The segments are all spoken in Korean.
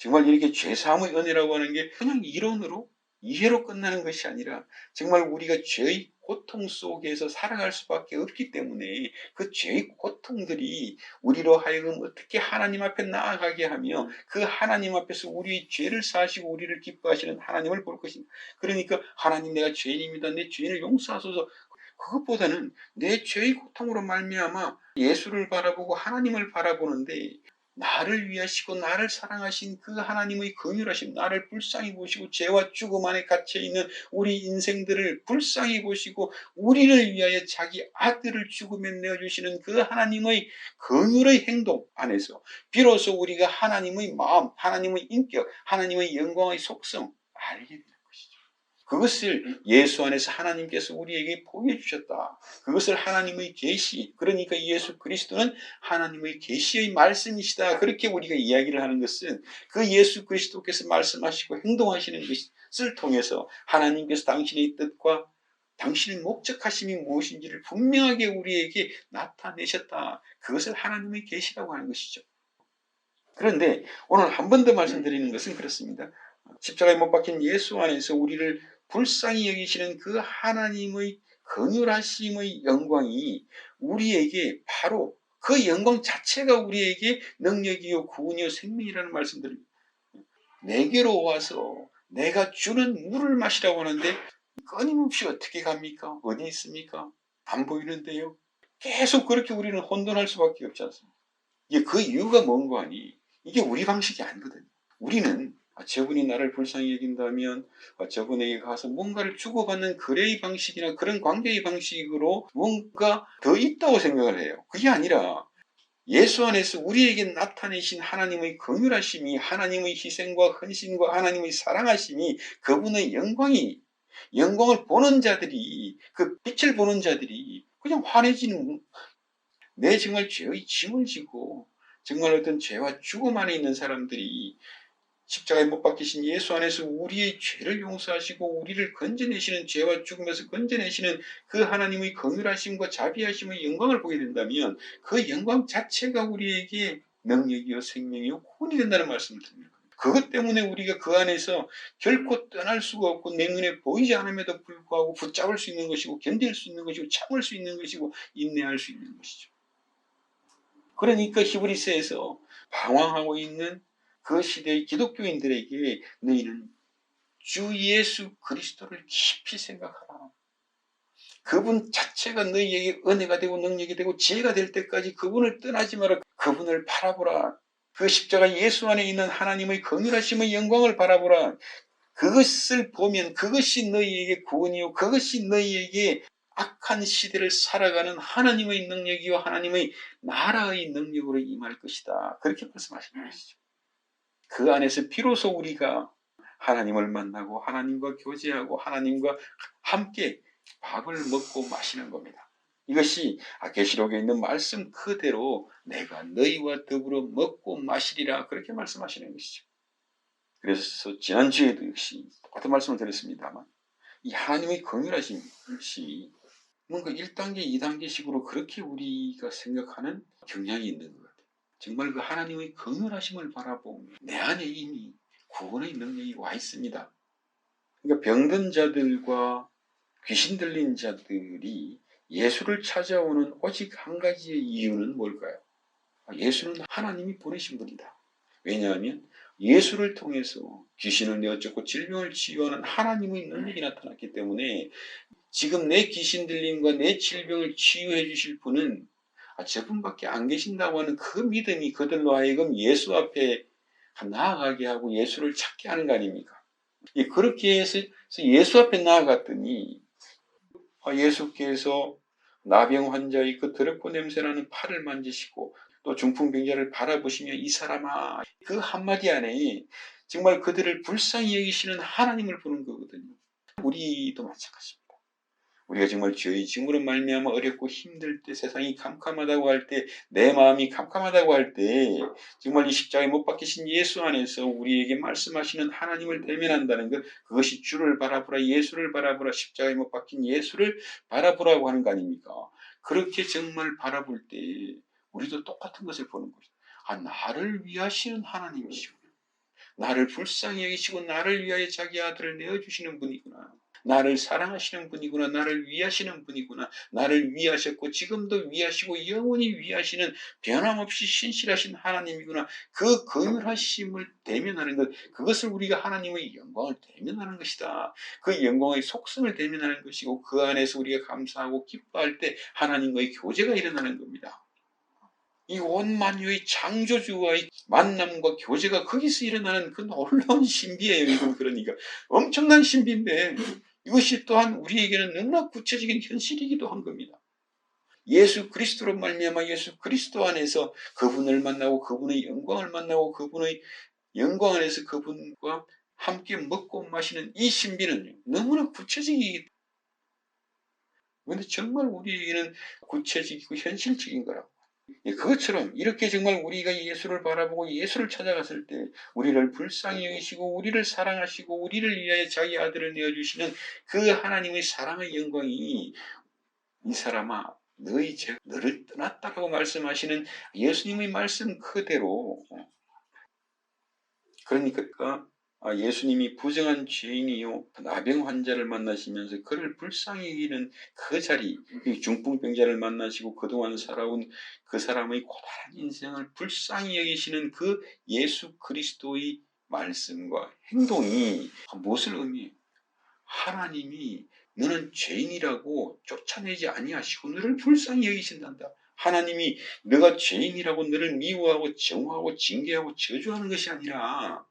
정말 이렇게 죄사함의 은혜라고 하는 게 그냥 이론으로 이해로 끝나는 것이 아니라 정말 우리가 죄의 고통 속에서 살아갈 수밖에 없기 때문에 그 죄의 고통들이 우리로 하여금 어떻게 하나님 앞에 나아가게 하며 그 하나님 앞에서 우리의 죄를 사시고 우리를 기뻐하시는 하나님을 볼 것입니다. 그러니까 하나님 내가 죄인입니다. 내 죄인을 용서하소서. 그것보다는 내 죄의 고통으로 말미암아 예수를 바라보고 하나님을 바라보는데 나를 위하시고 나를 사랑하신 그 하나님의 긍휼하심 나를 불쌍히 보시고 죄와 죽음 안에 갇혀 있는 우리 인생들을 불쌍히 보시고 우리를 위하여 자기 아들을 죽음에 내어 주시는 그 하나님의 긍휼의 행동 안에서 비로소 우리가 하나님의 마음, 하나님의 인격, 하나님의 영광의 속성 알게 것이죠. 그것을 예수 안에서 하나님께서 우리에게 보여 주셨다. 그것을 하나님의 계시, 그러니까 예수 그리스도는 하나님의 계시의 말씀이시다. 그렇게 우리가 이야기를 하는 것은 그 예수 그리스도께서 말씀하시고 행동하시는 것을 통해서 하나님께서 당신의 뜻과 당신의 목적하심이 무엇인지를 분명하게 우리에게 나타내셨다. 그것을 하나님의 계시라고 하는 것이죠. 그런데 오늘 한 번 더 말씀드리는 것은 그렇습니다. 십자가에 못 박힌 예수 안에서 우리를 불쌍히 여기시는 그 하나님의 긍휼하심의 영광이 우리에게 바로 그 영광 자체가 우리에게 능력이요 구원이요 생명이라는 말씀드립니다. 내게로 와서 내가 주는 물을 마시라고 하는데 끊임없이 어떻게 갑니까? 어디 있습니까? 안 보이는데요. 계속 그렇게 우리는 혼돈할 수밖에 없지 않습니까? 이게 그 이유가 뭔고 하니 이게 우리 방식이 아니거든요. 우리는 아, 저분이 나를 불쌍히 여긴다면 아, 저분에게 가서 뭔가를 주고받는 거래의 방식이나 그런 관계의 방식으로 뭔가 더 있다고 생각을 해요. 그게 아니라 예수 안에서 우리에게 나타내신 하나님의 긍휼하심이 하나님의 희생과 헌신과 하나님의 사랑하심이 그분의 영광이 영광을 보는 자들이 그 빛을 보는 자들이 그냥 환해지는 내 정말 죄의 짐을 지고 정말 어떤 죄와 죽음 안에 있는 사람들이 십자가에 못 박히신 예수 안에서 우리의 죄를 용서하시고 우리를 건져내시는 죄와 죽음에서 건져내시는 그 하나님의 긍휼하심과 자비하심의 영광을 보게 된다면 그 영광 자체가 우리에게 능력이요 생명이요 구원이 된다는 말씀을 드립니다. 그것 때문에 우리가 그 안에서 결코 떠날 수가 없고 내 눈에 보이지 않음에도 불구하고 붙잡을 수 있는 것이고 견딜 수 있는 것이고 참을 수 있는 것이고 인내할 수 있는 것이죠. 그러니까 히브리스에서 방황하고 있는 그 시대의 기독교인들에게 너희는 주 예수 그리스도를 깊이 생각하라. 그분 자체가 너희에게 은혜가 되고 능력이 되고 지혜가 될 때까지 그분을 떠나지 마라. 그분을 바라보라. 그 십자가 예수 안에 있는 하나님의 긍휼하심의 영광을 바라보라. 그것을 보면 그것이 너희에게 구원이요. 그것이 너희에게 악한 시대를 살아가는 하나님의 능력이요. 하나님의 나라의 능력으로 임할 것이다. 그렇게 말씀하시는 것이죠. 그 안에서 비로소 우리가 하나님을 만나고 하나님과 교제하고 하나님과 함께 밥을 먹고 마시는 겁니다. 이것이 계시록에 있는 말씀 그대로 내가 너희와 더불어 먹고 마시리라 그렇게 말씀하시는 것이죠. 그래서 지난주에도 역시 똑같은 말씀을 드렸습니다만 이 하나님의 긍휼하신 것이 뭔가 1단계, 2단계식으로 그렇게 우리가 생각하는 경향이 있는. 정말 그 하나님의 긍휼하심을 바라보면 내 안에 이미 구원의 능력이 와 있습니다. 그러니까 병든 자들과 귀신 들린 자들이 예수를 찾아오는 오직 한 가지의 이유는 뭘까요? 예수는 하나님이 보내신 분이다. 왜냐하면 예수를 통해서 귀신을 내어쫓고 질병을 치유하는 하나님의 능력이 나타났기 때문에 지금 내 귀신 들림과 내 질병을 치유해 주실 분은 아, 저분밖에 안 계신다고 하는 그 믿음이 그들로 하여금 예수 앞에 나아가게 하고 예수를 찾게 하는 거 아닙니까? 그렇게 해서 예수 앞에 나아갔더니 아, 예수께서 나병 환자의 그 더럽고 냄새나는 팔을 만지시고 또 중풍병자를 바라보시며 이 사람아 그 한마디 안에 정말 그들을 불쌍히 여기시는 하나님을 보는 거거든요. 우리도 마찬가지입니다. 우리가 정말 죄의 증으로 말미암아 어렵고 힘들 때 세상이 캄캄하다고 할 때 내 마음이 캄캄하다고 할 때 정말 이 십자가에 못 박히신 예수 안에서 우리에게 말씀하시는 하나님을 대면한다는 것 그것이 주를 바라보라 예수를 바라보라 십자가에 못 박힌 예수를 바라보라고 하는 거 아닙니까? 그렇게 정말 바라볼 때 우리도 똑같은 것을 보는 거죠. 아 나를 위하시는 하나님이시고 나를 불쌍히 여기시고 나를 위하여 자기 아들을 내어주시는 분이구나. 나를 사랑하시는 분이구나. 나를 위하시는 분이구나. 나를 위하셨고 지금도 위하시고 영원히 위하시는 변함없이 신실하신 하나님이구나. 그 거물하심을 대면하는 것, 그것을 우리가 하나님의 영광을 대면하는 것이다. 그 영광의 속성을 대면하는 것이고 그 안에서 우리가 감사하고 기뻐할 때 하나님과의 교제가 일어나는 겁니다. 이온 만유의 창조주와의 만남과 교제가 거기서 일어나는 그 놀라운 신비예요. 이건 그러니까 엄청난 신비인데 이것이 또한 우리에게는 너무나 구체적인 현실이기도 한 겁니다. 예수 그리스도로 말미암아 예수 그리스도 안에서 그분을 만나고 그분의 영광을 만나고 그분의 영광 안에서 그분과 함께 먹고 마시는 이 신비는 너무나 구체적이기 근데 정말 우리에게는 구체적이고 현실적인 거라고. 예, 그것처럼 이렇게 정말 우리가 예수를 바라보고 예수를 찾아갔을 때 우리를 불쌍히 여기시고 우리를 사랑하시고 우리를 위하여 자기 아들을 내어주시는 그 하나님의 사랑의 영광이 이 사람아 너희 죄 너를 떠났다라고 말씀하시는 예수님의 말씀 그대로. 그러니까 아, 예수님이 부정한 죄인이요 나병 환자를 만나시면서 그를 불쌍히 여기는 그 자리 중풍병자를 만나시고 그동안 살아온 그 사람의 고단한 인생을 불쌍히 여기시는 그 예수 그리스도의 말씀과 행동이 무엇을 의미해요? 하나님이 너는 죄인이라고 쫓아내지 아니하시고 너를 불쌍히 여기신단다. 하나님이 너가 죄인이라고 너를 미워하고 정하고 징계하고 저주하는 것이 아니라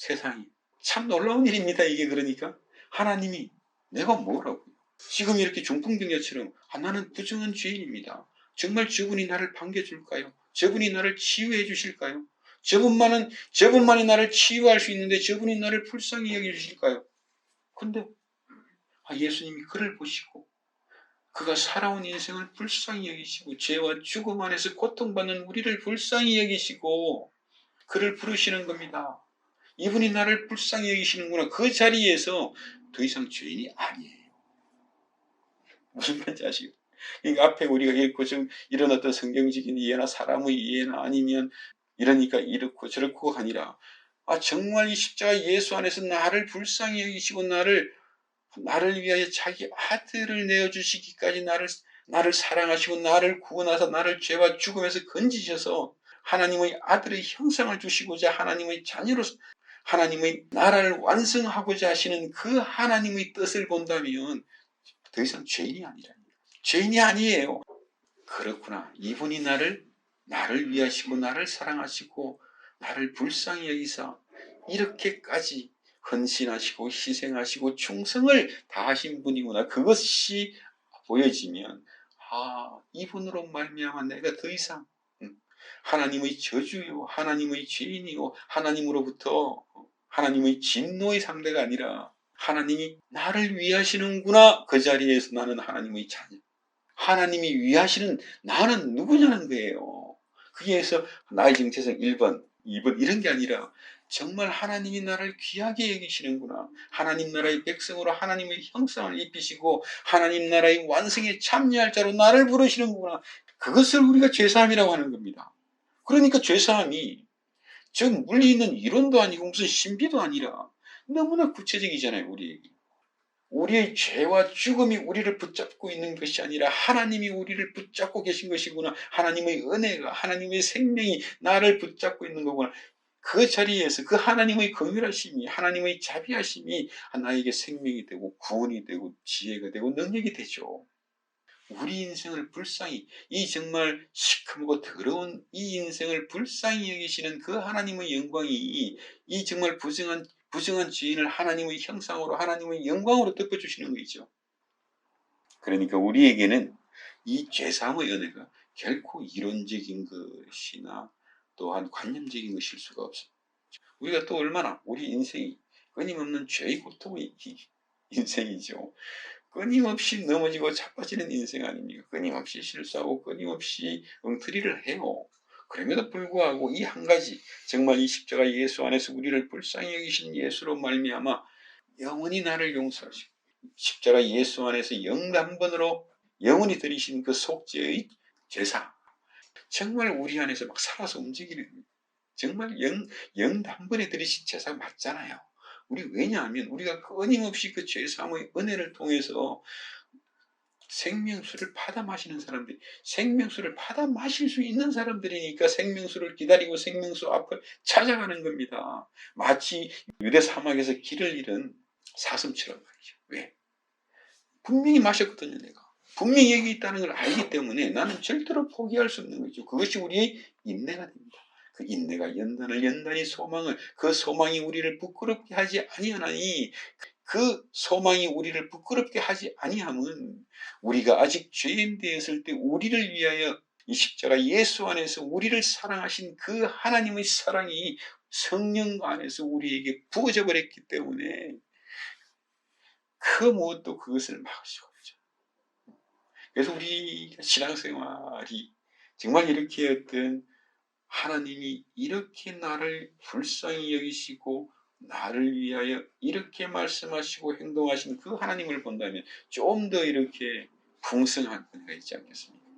세상이. 참 놀라운 일입니다. 이게 그러니까. 하나님이 내가 뭐라고. 지금 이렇게 중풍병자처럼 아, 나는 부정한 죄인입니다. 정말 저분이 나를 반겨줄까요? 저분이 나를 치유해 주실까요? 저분만은, 저분만이 나를 치유할 수 있는데 저분이 나를 불쌍히 여겨주실까요? 근데 아, 예수님이 그를 보시고 그가 살아온 인생을 불쌍히 여기시고 죄와 죽음 안에서 고통받는 우리를 불쌍히 여기시고 그를 부르시는 겁니다. 이분이 나를 불쌍히 여기시는구나. 그 자리에서 더 이상 죄인이 아니에요. 무슨 말인지 아시죠? 그러니까 앞에 우리가 읽고 좀 이런 어떤 성경적인 이해나 사람의 이해나 아니면 이러니까 이렇고 저렇고 아니라 아 정말 이 십자가 예수 안에서 나를 불쌍히 여기시고 나를 나를 위하여 자기 아들을 내어 주시기까지 나를 나를 사랑하시고 나를 구원하사 나를 죄와 죽음에서 건지셔서 하나님의 아들의 형상을 주시고자 하나님의 자녀로서 하나님의 나라를 완성하고자 하시는 그 하나님의 뜻을 본다면 더 이상 죄인이 아니라 죄인이 아니에요. 그렇구나. 이분이 나를 나를 위하시고 나를 사랑하시고 나를 불쌍히 여기사 이렇게까지 헌신하시고 희생하시고 충성을 다하신 분이구나. 그것이 보여지면 아 이분으로 말미암아 내가 더 이상 하나님의 저주요 하나님의 죄인이요 하나님으로부터 하나님의 진노의 상대가 아니라 하나님이 나를 위하시는구나. 그 자리에서 나는 하나님의 자녀. 하나님이 위하시는 나는 누구냐는 거예요. 거기에서 나의 정체성 1번, 2번 이런 게 아니라 정말 하나님이 나를 귀하게 여기시는구나. 하나님 나라의 백성으로 하나님의 형상을 입히시고 하나님 나라의 완성에 참여할 자로 나를 부르시는구나. 그것을 우리가 죄사함이라고 하는 겁니다. 그러니까 죄사함이 즉 물리 있는 이론도 아니고 무슨 신비도 아니라 너무나 구체적이잖아요 우리에게. 우리의 죄와 죽음이 우리를 붙잡고 있는 것이 아니라 하나님이 우리를 붙잡고 계신 것이구나. 하나님의 은혜가 하나님의 생명이 나를 붙잡고 있는 거구나. 그 자리에서 그 하나님의 긍휼하심이 하나님의 자비하심이 나에게 생명이 되고 구원이 되고 지혜가 되고 능력이 되죠. 우리 인생을 불쌍히 이 정말 시커멓고 더러운 이 인생을 불쌍히 여기시는 그 하나님의 영광이 이 정말 부정한 부정한 죄인을 하나님의 형상으로 하나님의 영광으로 덮어주시는 거죠. 그러니까 우리에게는 이 죄사함의 은혜가 결코 이론적인 것이나 또한 관념적인 것일 수가 없습니다. 우리가 또 얼마나 우리 인생이 끊임없는 죄의 고통의 인생이죠. 끊임없이 넘어지고 자빠지는 인생 아닙니까? 끊임없이 실수하고 끊임없이 엉터리를 해요. 그럼에도 불구하고 이 한 가지 정말 이 십자가 예수 안에서 우리를 불쌍히 여기신 예수로 말미암아 영원히 나를 용서하시고 십자가 예수 안에서 영단번으로 영원히 들이신 그 속죄의 제사 정말 우리 안에서 막 살아서 움직이는 정말 영, 영단번에 들이신 제사가 맞잖아요. 우리 왜냐하면 우리가 끊임없이 그 죄사함의 은혜를 통해서 생명수를 받아 마시는 사람들이 생명수를 받아 마실 수 있는 사람들이니까 생명수를 기다리고 생명수 앞을 찾아가는 겁니다. 마치 유대 사막에서 길을 잃은 사슴처럼 말이죠. 왜? 분명히 마셨거든요, 내가. 분명히 여기 있다는 걸 알기 때문에 나는 절대로 포기할 수 없는 거죠. 그것이 우리의 인내가 됩니다. 그 인내가 연단을 연단이 소망을 그 소망이 우리를 부끄럽게 하지 아니하나니 그 소망이 우리를 부끄럽게 하지 아니함은 우리가 아직 죄인 되었을 때 우리를 위하여 이 십자가 예수 안에서 우리를 사랑하신 그 하나님의 사랑이 성령 안에서 우리에게 부어져 버렸기 때문에 그 무엇도 그것을 막을 수가 없죠. 그래서 우리 신앙생활이 정말 이렇게 어떤 하나님이 이렇게 나를 불쌍히 여기시고 나를 위하여 이렇게 말씀하시고 행동하신 그 하나님을 본다면 좀 더 이렇게 풍성한 은혜가 있지 않겠습니까?